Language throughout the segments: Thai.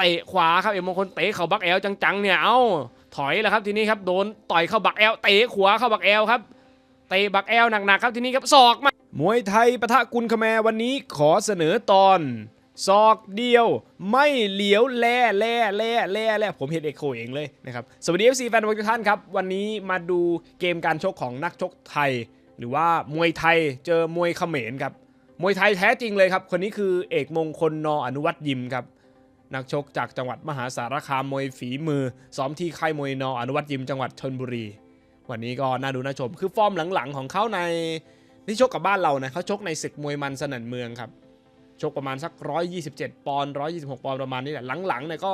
เตะขวาครับเอกมงคลเตะเข่าบักแอลจังๆเนี่ยเอ้าถอยแล้วครับทีนี้ครับโดนต่อยเข้าบักแอลเตะขวาเข้าบักแอลครับเตะบักแอลหนักๆครับทีนี้ครับศอกมามวยไทยปะทะกุลคแมวันนี้ขอเสนอตอนศอกเดียวไม่เหลียวแล่แล่แล่แล่แล่ผมเห็นเอกโคเองเลยนะครับสวัสดี FC แฟนบอลทุกท่านครับ วันนี้มาดูเกมการชกของนักชกไทย หรือว่ามวยไทยเจอมวยเขมรครับมวยไทยแท้จริงเลยครับ คนนี้คือเอกมงคลนออนุวัตยิมครับ นักชกจากจังหวัดมหาสารคามมวยฝีมือ ซ้อมที่ค่ายมวยนออนุวัตยิมจังหวัดชนบุรี วันนี้ก็น่าดูน่าชม คือฟอร์มหลังๆของเขาในที่ชกกับบ้านเรานะเขาชกในศึกมวยมันสนั่นเมืองครับ ชกประมาณสัก 127 ปอนด์126 ปอนด์ประมาณนี้แหละ หลังๆเนี่ยก็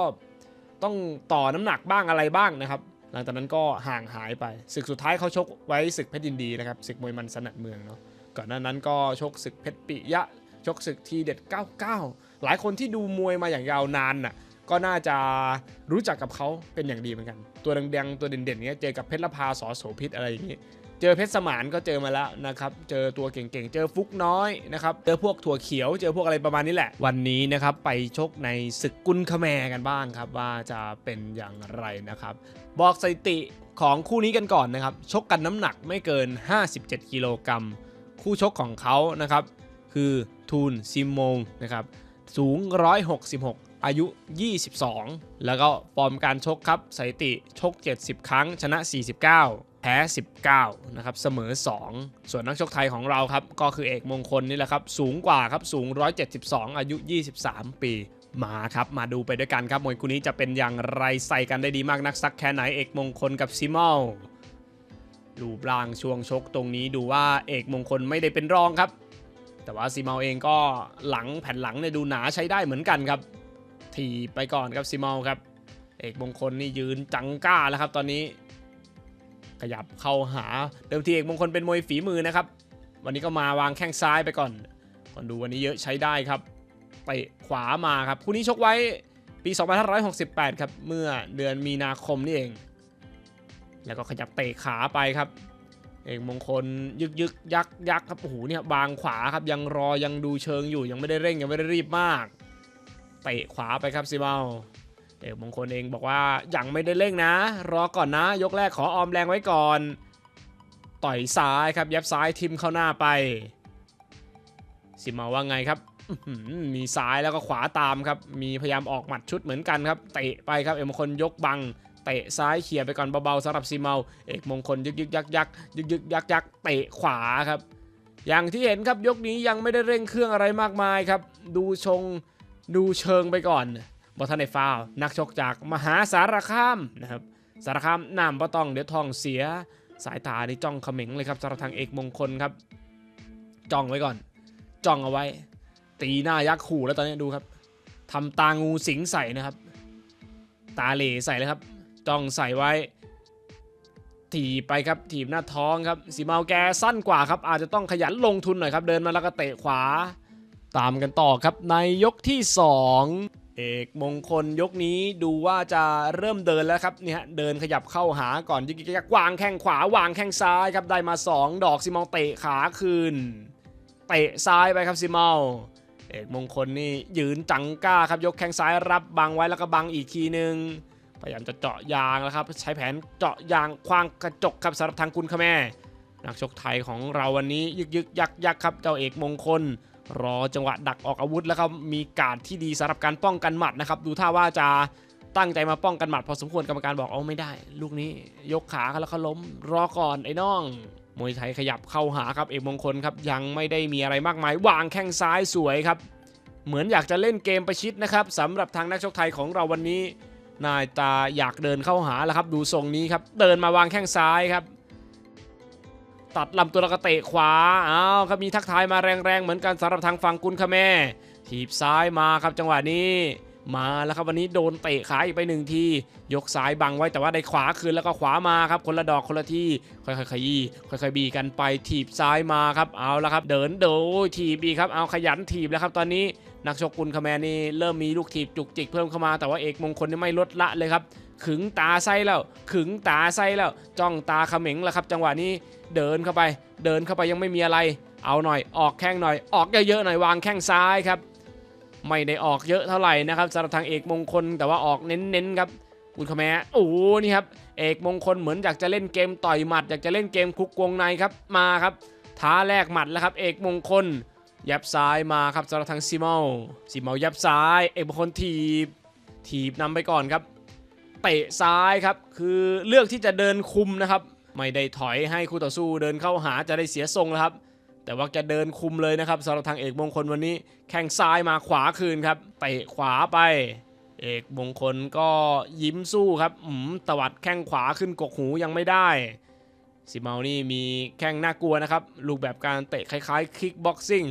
ต้องต่อน้ำหนักบ้างอะไรบ้างนะครับ หลังจากนั้นก็ห่างหายไป ศึกสุดท้ายเขาชกไว้ศึกเพชรยินดีนะครับ ศึกมวยมันสนั่นเมืองเนาะ ก่อนหน้านั้นก็ชกศึกเพชรปิยะ ชกศึกทีเด็ด 99 หลายคนที่ดูมวยมาอย่างยาวนานน่ะก็น่าจะรู้จักกับเขาเป็นอย่างดีเหมือนกัน ตัวแดงๆตัวเด่นๆเนี้ยเจอกับเพชรละพาสอโสพิษอะไรอย่างนี้เจอเพชรสมานก็เจอมาแล้วนะครับ เจอตัวเก่งๆ เจอฟุกน้อยนะครับ เจอพวกถั่วเขียว เจอพวกอะไรประมาณนี้แหละ วันนี้นะครับไปชกในศึกกุนคแมกันบ้างครับ ว่าจะเป็นอย่างไรนะครับ บอกสถิติของคู่นี้กันก่อนนะครับ ชกกันน้ำหนักไม่เกิน 57 กิโลกรัม คู่ชกของเขานะครับ คือทูนซิมมงนะครับ สูง 166 อายุ 22 แล้วก็ฟอร์มการชกครับสถิติชก 70 ครั้ง ชนะ 49 แพ้ 19 นะครับ เสมอ 2 ส่วนนักชกไทยของเราครับ ก็คือเอกมงคลนี่แหละครับ สูงกว่าครับ สูง 172 อายุ 23 ปีมาครับมาดูไปด้วยกันครับมวยคู่นี้จะเป็นอย่างไรใส่กันได้ดีมากนักสักแค่ไหนเอกมงคลกับซิมอลรูปร่างช่วงชกตรงนี้ดูว่าเอกมงคลไม่ได้เป็นรองครับ แต่ว่าซีเมาเองก็หลังแผ่นหลังเนี่ยดูหนาใช้ได้เหมือนกันครับถีบไปก่อนครับซีเมาครับ เอกมงคลนี่ยืนจังก้าแล้วครับตอนนี้ ขยับเข้าหาเดิมทีเอกมงคลเป็นมวยฝีมือนะครับ วันนี้ก็มาวางแข้งซ้ายไปก่อนคนดูวันนี้เยอะใช้ได้ครับเตะขวามาครับคู่นี้ชกไว้ปี 2568 ครับ เมื่อเดือนมีนาคมนี่เอง แล้วก็ขยับเตะขาไปครับ เอกมงคลยึกยึกยักยักครับโอ้โหเนี่ยบางขวาครับยังรอยังดูเชิงอยู่ยังไม่ได้เร่งยังไม่ได้รีบมากเตะขวาไปครับซิเมาเอกมงคลเองบอกว่ายังไม่ได้เร่งนะ รอก่อนนะ ยกแรกขอออมแรงไว้ก่อน ต่อยซ้ายครับยับซ้ายทิมเข้าหน้าไปซิเมาว่าไงครับมีซ้ายแล้วก็ขวาตามครับ มีพยายามออกหมัดชุดเหมือนกันครับ เตะไปครับ เอกมงคลยกบัง เตะซ้ายเขี่ยไปก่อนเบาๆสำหรับซีเมา เอกมงคลยึกยึกยักยักยึกยึกยักยักเตะขวาครับ อย่างที่เห็นครับยกนี้ยังไม่ได้เร่งเครื่องอะไรมากมายครับ ดูชงดูเชิงไปก่อนบอทันในฟาวนักชกจากมหาสารคามนะครับสารคามน้ำปะต้องเดี๋ยวทองเสียสายตานี่จ้องเขม็งเลยครับสำหรับทางเอกมงคลครับจ้องไว้ก่อน จ้องเอาไว้ ตีหน้ายักษ์ขู่แล้วตอนนี้ดูครับทำตางูสิงใส่นะครับ ตาเหล่ใส่เลยครับ จ้องใส่ไว้ ถีบไปครับถีบหน้าท้องครับสีเมาแกสั้นกว่าครับ อาจจะต้องขยันลงทุนหน่อยครับ เดินมาแล้วก็เตะขวา ตามกันต่อครับในยกที่ 2 เอกมงคลยกนี้ดูว่าจะเริ่มเดินแล้วครับเนี่ยเดินขยับเข้าหาก่อนยิกยักวางแข้งขวาวางแข้งซ้ายครับได้มา 2 ดอกซิเมาเตะขาคืนเตะซ้ายไปครับซิเมาเอกมงคลนี่ยืนจังก้าครับยกแข้งซ้ายรับบังไว้แล้วก็บังอีกทีหนึ่ง พยายามจะเจาะยางแล้วครับ ใช้แผนเจาะยางควางกระจกครับสำหรับทางคุณขแม่นักชกไทยของเราวันนี้ยึกยึกยักยักครับเจ้าเอกมงคล รอจังหวะดักออกอาวุธแล้วครับมีการที่ดีสำหรับการป้องกันหมัดนะครับ ดูท่าว่าจะตั้งใจมาป้องกันหมัดพอสมควรกรรมการบอกเอาไม่ได้ ลูกนี้ยกขาเขาแล้วเขาล้ม รอก่อนไอ้น้องมวยไทยขยับเข้าหาครับเอกมงคลครับยังไม่ได้มีอะไรมากมายวางแข้งซ้ายสวยครับ เหมือนอยากจะเล่นเกมประชิดนะครับสำหรับทางนักชกไทยของเราวันนี้ นายตาอยากเดินเข้าหาแล้วครับดูทรงนี้ครับ เดินมาวางแข้งซ้ายครับ ตัดลำตัวแล้วก็เตะขวาอ้าวครับมีทักทายมาแรงๆ เหมือนกันสำหรับทางฝั่งกุนคาแม่ถีบซ้ายมาครับจังหวะนี้มาแล้วครับวันนี้โดนเตะขาอีกไปหนึ่งทียกซ้ายบังไว้แต่ว่าได้ขวาคืนแล้วก็ขวามาครับ คนละดอกคนละที่ค่อยๆขยี้ค่อยๆบีกันไปถีบซ้ายมาครับเอาแล้วครับ เดินโดยถีบอีกครับเอาขยันถีบแล้วครับตอนนี้ นักชกกุลคาแมนนี่เริ่มมีลูกถีบจุกจิกเพิ่มเข้ามาแต่ว่าเอกมงคลนี่ไม่ลดละเลยครับขึงตาไส้แล้วขึงตาไส้แล้วจ้องตาเขม็งแล้วครับ จังหวะนี้เดินเข้าไป เดินเข้าไปยังไม่มีอะไร เอาหน่อยออกแข้งหน่อย ออกเยอะๆหน่อยวางแข้งซ้ายครับ ไม่ได้ออกเยอะเท่าไหร่นะครับสำหรับทางเอกมงคลแต่ว่าออกเน้นๆครับคุณขแมโอ้โหนี่ครับเอกมงคลเหมือนอยากจะเล่นเกมต่อยหมัดอยากจะเล่นเกมคุกวงในครับมาครับท้าแลกหมัดแล้วครับ เอกมงคล ยับซ้ายมาครับสำหรับทางซิเมาซิเมายับซ้ายเอกมงคลถีบถีบนำไปก่อนครับ เตะซ้ายครับ คือเลือกที่จะเดินคุมนะครับ ไม่ได้ถอยให้คู่ต่อสู้เดินเข้าหาจะได้เสียทรงแล้วครับ แต่ว่าจะเดินคุมเลยนะครับสำหรับทางเอกมงคลวันนี้ แข้งซ้ายมาขวาคืนครับเตะขวาไป เอกมงคลก็ยิ้มสู้ครับอืมตวัดแข้งขวาขึ้นกกหูยังไม่ได้ ซิมานี่มีแข้งน่ากลัวนะครับรูปแบบการเตะคล้ายๆคิกบ็อกซิ่ง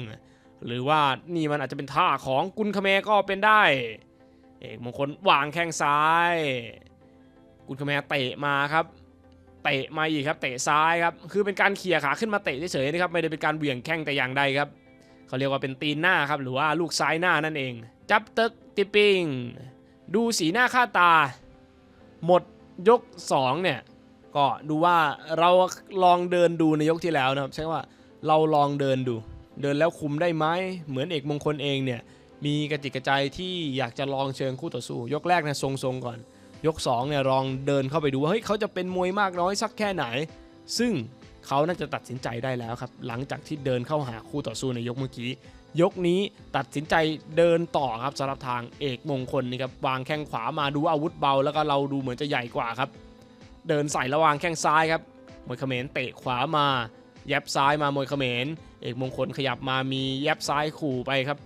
หรือว่านี่มันอาจจะเป็นท่าของกุนคาเมก็เป็นได้ เอกมงคลวางแข้งซ้าย กุนคาเมเตะมาครับเตะมาอีกครับเตะซ้ายครับคือเป็นการเขี่ยขาขึ้นมาเตะเฉยๆนะครับไม่ได้เป็นการเหวี่ยงแข้งแต่อย่างใดครับเขาเรียกว่าเป็นตีนหน้าครับหรือว่าลูกซ้ายหน้านั่นเอง จับตึกติปปิงดูสีหน้าค่าตา หมดยก2เนี่ย ก็ดูว่าเราลองเดินดูในยกที่แล้วนะครับ ใช่ว่าเราลองเดินดู เดินแล้วคุมได้ไหมเหมือนเอกมงคลเองเนี่ยมีกระจิกกระใจที่อยากจะลองเชิงคู่ต่อสู้ ยกแรกเนี่ยทรงๆก่อน ยก2เนี่ยลองเดินเข้าไปดูว่าเฮ้ยเขาจะเป็นมวยมากน้อยสักแค่ไหน ซึ่งเขาน่าจะตัดสินใจได้แล้วครับ หลังจากที่เดินเข้าหาคู่ต่อสู้ในยกเมื่อกี้ ยกนี้ตัดสินใจเดินต่อครับสำหรับทางเอกมงคลนี่ครับวางแข้งขวามาดูอาวุธเบา แล้วก็เราดูเหมือนจะใหญ่กว่าครับ เดินใส่ระหว่างแข้งซ้ายครับมวยเขมรเตะขวามาแยบซ้ายมามวยเขมร เอกมงคลขยับมามีแยบซ้ายขู่ไปครับ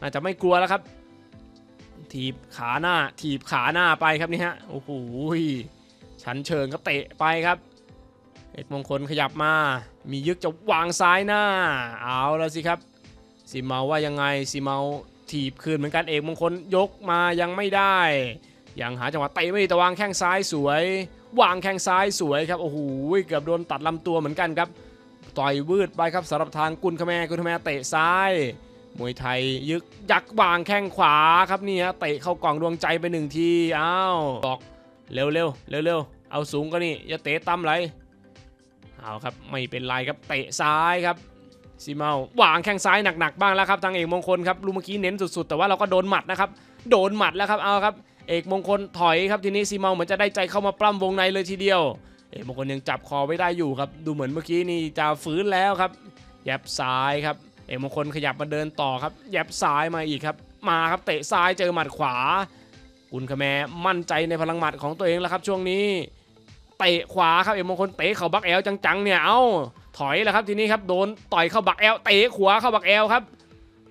น่าจะไม่กลัวแล้วครับ ถีบขาหน้าถีบขาหน้าไปครับนี่ฮะโอ้โหชั้นเชิงก็เตะไปครับ เอกมงคลขยับมา มียึกจะวางซ้ายหน้า เอาแล้วสิครับซีเมาว่ายังไงซีเมาถีบคืนเหมือนกันเอกมงคลยกมายังไม่ได้ ยังหาจังหวะเตะไม่ดีแต่วางแข้งซ้ายสวย วางแข้งซ้ายสวยครับ โอ้โห เกือบโดนตัดลำตัวเหมือนกันครับ ต่อยวืดไปครับสำหรับทางกุลคแมกุลคแมเตะซ้าย มวยไทยยึกยักวางแข้งขวาครับนี่ฮะเตะเข้ากล่องดวงใจไปหนึ่งทีอ้าวบอกเร็วเร็วเร็วเร็วเอาสูงก็นี่อย่าเตะต่ำไรเอาครับไม่เป็นไรครับเตะซ้ายครับซีเมาวางแข้งซ้ายหนักๆบ้างแล้วครับทางเอกมงคลครับลูกเมื่อกี้เน้นสุดๆ แต่ว่าเราก็โดนหมัดนะครับ โดนหมัดแล้วครับเอาครับ เอกมงคลถอยครับทีนี้ซีเมาเหมือนจะได้ใจเข้ามาปล้ำวงในเลยทีเดียว เอกมงคลยังจับคอไว้ได้อยู่ครับ ดูเหมือนเมื่อกี้นี่จะฟื้นแล้วครับ แยบซ้ายครับ เอกมงคลขยับมาเดินต่อครับ แยบซ้ายมาอีกครับ มาครับเตะซ้ายเจอหมัดขวากุนคแมมั่นใจในพลังหมัดของตัวเองแล้วครับช่วงนี้เตะขวาครับเอกมงคลเตะเข่าบักแอลจังๆเนี่ยเอ้าถอยแล้วครับทีนี้ครับโดนต่อยเข้าบักแอลเตะขวาเข้าบักแอลครับ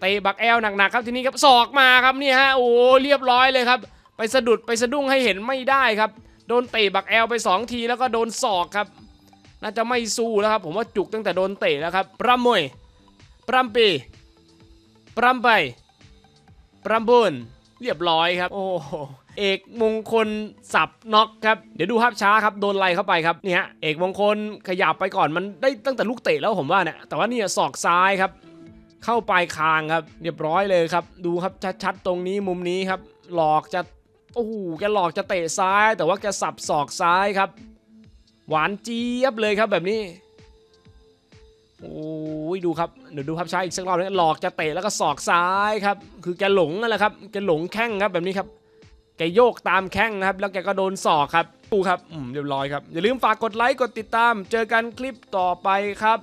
เตะบักแอลหนักๆครับทีนี้ครับศอกมาครับนี่ฮะโอ้เรียบร้อยเลยครับ ไปสะดุดไปสะดุ้งให้เห็นไม่ได้ครับ โดนเตะบักแอลไป 2 ทีแล้วก็โดนศอกครับ น่าจะไม่สู้แล้วครับผมว่าจุกตั้งแต่โดนเตะแล้วครับปรำมวยปรำปีปรำไปปรำบุญเรียบร้อยครับ โอ้โหเอกมงคลสับน็อกครับ เดี๋ยวดูภาพช้าครับ โดนไล่เข้าไปครับ เนี่ยฮะเอกมงคลขยับไปก่อนมันได้ตั้งแต่ลูกเตะแล้วผมว่าเนี่ย แต่ว่าเนี่ยศอกซ้ายครับ เข้าปลายคางครับ เรียบร้อยเลยครับ ดูครับชัดๆตรงนี้มุมนี้ครับ หลอกจะ โอ้โหแกหลอกจะเตะซ้าย แต่ว่าแกสับศอกซ้ายครับ หวานเจี๊ยบเลยครับแบบนี้โอ้ยดูครับเดี๋ยวดูภาพช้าอีกสักรอบนึงหลอกจะเตะแล้วก็ศอกซ้ายครับ คือแกหลงนั่นแหละครับแกหลงแข้งครับแบบนี้ครับแกโยกตามแข้งนะครับ แล้วแกก็โดนศอกครับดูครับอืมเรียบร้อยครับ อย่าลืมฝากกดไลค์กดติดตาม เจอกันคลิปต่อไปครับ